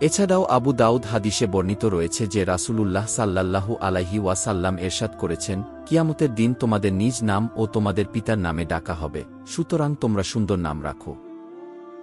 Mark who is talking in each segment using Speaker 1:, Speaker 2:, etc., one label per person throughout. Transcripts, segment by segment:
Speaker 1: এছাড়াও আবু দাউদ হাদিসে বর্ণিত রয়েছে যে রাসূলুল্লাহ সাল্লাল্লাহু আলাহি ওয়াসাল্লাম এরশাদ করেছেন, কিয়ামতের দিন তোমাদের নিজ নাম ও তোমাদের পিতার নামে ডাকা হবে, সুতরাং তোমরা সুন্দর নাম রাখো।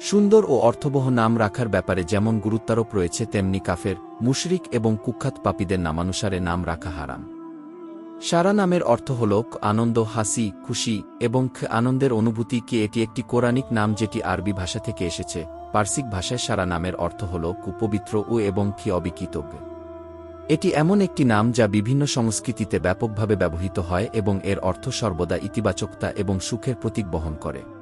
Speaker 1: সুন্দর ও অর্থবহ নাম রাখার ব্যাপারে যেমন গুরুত্বারোপ রয়েছে, তেমনি কাফের, মুশরিক এবং কুখ্যাত পাপীদের নামানুসারে নাম রাখা হারাম। সারা নামের অর্থ হল আনন্দ, হাসি, খুশি এবং আনন্দের অনুভূতি কি এটি একটি কোরআনিক নাম যেটি আরবি ভাষা থেকে এসেছে? পার্সিক ভাষায় সারা নামের অর্থ হল কুপবিত্র ও এবং কি অবিকৃতজ্ঞ। এটি এমন একটি নাম যা বিভিন্ন সংস্কৃতিতে ব্যাপকভাবে ব্যবহৃত হয় এবং এর অর্থ সর্বদা ইতিবাচকতা এবং সুখের প্রতীক বহন করে।